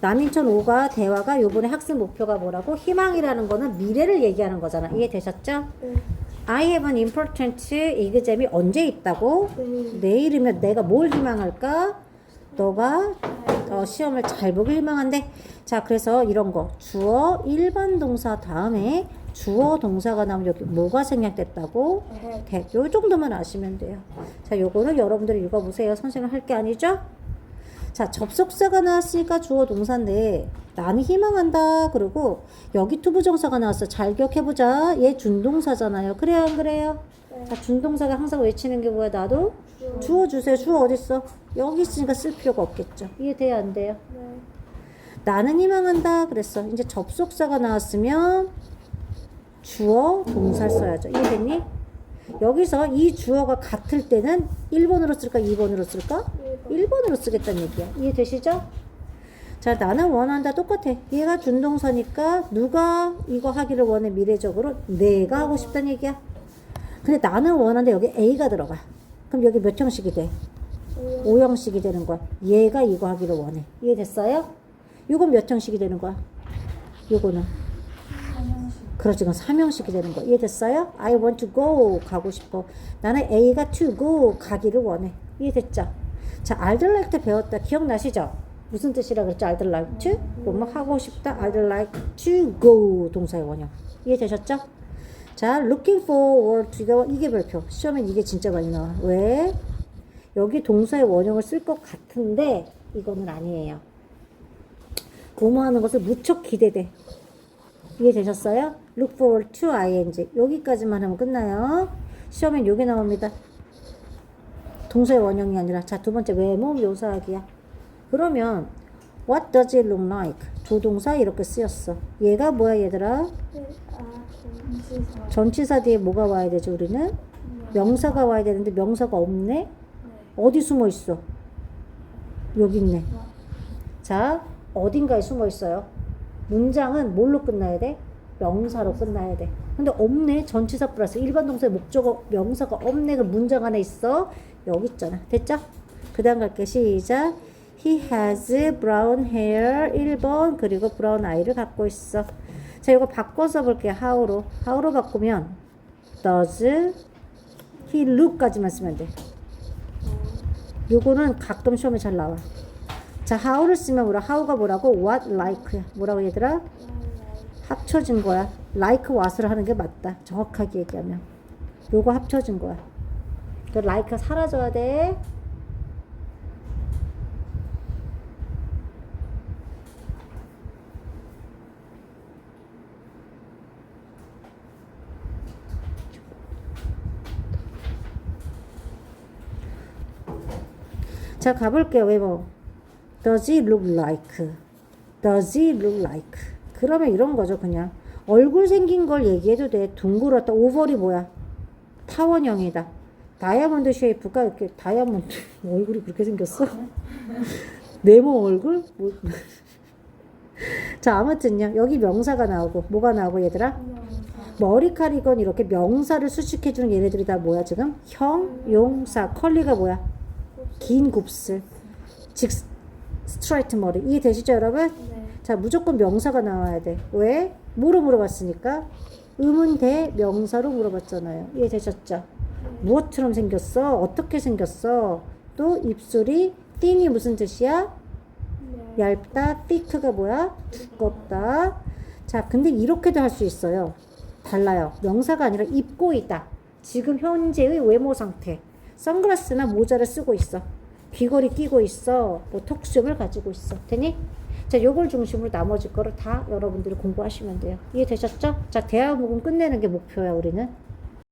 남인천 5가 대화가 요번에 학습 목표가 뭐라고? 희망이라는 거는 미래를 얘기하는 거잖아. 이해되셨죠? 네. I have an important exam이 언제 있다고? 네. 내일이면 내가 뭘 희망할까? 너가 어, 시험을 잘 보길 희망한대. 자, 그래서 이런 거. 주어 1번 동사 다음에 주어 동사가 나오면 여기 뭐가 생략됐다고? 네. 대. 요 정도만 아시면 돼요. 자, 요거는 여러분들이 읽어보세요. 선생님 할 게 아니죠? 자, 접속사가 나왔으니까 주어 동사인데 나는 희망한다. 그리고 여기 투부정사가 나왔어. 잘 기억해보자. 얘 준동사잖아요. 그래요, 안 그래요? 네. 자, 준동사가 항상 외치는 게 뭐야? 나도 주어 주세요. 주어 어딨어? 여기 있으니까 쓸 필요가 없겠죠. 이해돼요, 안 돼요? 네. 나는 희망한다. 그랬어. 이제 접속사가 나왔으면 주어 동사 써야죠. 이해됐니? 여기서 이 주어가 같을 때는 1번으로 쓸까? 2번으로 쓸까? 1번으로 쓰겠다는 얘기야. 이해되시죠? 자, 나는 원한다. 똑같아. 얘가 준동사니까 누가 이거 하기를 원해 미래적으로? 내가 하고 싶다는 얘기야. 근데 나는 원한다. 여기 A가 들어가. 그럼 여기 몇 형식이 돼? 오. 5형식이 되는 거야. 얘가 이거 하기를 원해. 이해됐어요? 요건 몇 형식이 되는 거야? 요거는. 그렇지, 그건 3형식이 되는 거야. 이해됐어요? I want to go. 가고 싶어. 나는 A가 to go. 가기를 원해. 이해됐죠? 자, like to 배웠다. 기억나시죠? 무슨 뜻이라 그랬죠? I'd like to? 뭐뭐 하고 싶다. I'd like to go. 동사의 원형. 이해되셨죠? 자, looking forward to 이게 별표. 시험엔 이게 진짜 많이 나와. 왜? 여기 동사의 원형을 쓸 것 같은데 이거는 아니에요. 뭐뭐 하는 것을 무척 기대돼. 이해되셨어요? look forward to ing. 여기까지만 하면 끝나요. 시험엔 요게 나옵니다. 동사의 원형이 아니라 자, 두 번째 외모 묘사하기야. 그러면 what does it look like? 조동사 이렇게 쓰였어. 얘가 뭐야, 얘들아? 전치사. 뒤에 뭐가 와야 되죠, 우리는? 명사가 와야 되는데 명사가 없네? 네. 어디 숨어 있어? 여기 있네. 자, 어딘가에 숨어 있어요. 문장은 뭘로 끝나야 돼? 명사로 끝나야 돼. 근데 없네. 전치사 플러스 일반 동사의 목적어 명사가 없네. 그 문장 안에 있어. 여기 있잖아. 됐죠? 그 다음 갈게. 시작. He has brown hair. 1번. 그리고 brown eye를 갖고 있어. 자, 이거 바꿔서 볼게요. how로. how로 바꾸면 does he look까지만 쓰면 돼. 요거는 가끔 시험에 잘 나와. 자, how를 쓰면 뭐라? how가 뭐라고? what like야. 뭐라고 얘들아? 합쳐진 거야. like what을 하는 게 맞다. 정확하게 얘기하면. 요거 합쳐진 거야. 그 like가 사라져야 돼. 자, 가볼게요. 외모. Does it look like? Does it look like? 그러면 이런 거죠, 그냥. 얼굴 생긴 걸 얘기해도 돼. 둥그렇다. 오벌이 뭐야? 타원형이다. 다이아몬드 쉐이프가 이렇게 다이아몬드 얼굴이 그렇게 생겼어? 네모 얼굴? 뭐. 자, 아무튼요. 여기 명사가 나오고 뭐가 나오고 얘들아? 머리카락은 이렇게 명사를 수식해 주는 얘네들이 다 뭐야 지금? 형, 용사, 컬리가 뭐야? 긴 곱슬, 직 스트라이트 머리 이해되시죠 여러분? 네. 자 무조건 명사가 나와야 돼. 왜? 뭐로 물어봤으니까? 의문 대 명사로 물어봤잖아요. 이해되셨죠? 무엇처럼 생겼어? 어떻게 생겼어? 또 입술이 띵이 무슨 뜻이야? 네. 얇다, thick가 뭐야? 두껍다. 자, 근데 이렇게도 할 수 있어요. 달라요. 명사가 아니라 입고 있다. 지금 현재의 외모 상태. 선글라스나 모자를 쓰고 있어. 귀걸이 끼고 있어. 뭐 턱수염을 가지고 있어. 되니? 자, 요걸 중심으로 나머지 거를 다 여러분들이 공부하시면 돼요. 이해되셨죠? 자, 대화목은 끝내는 게 목표야, 우리는.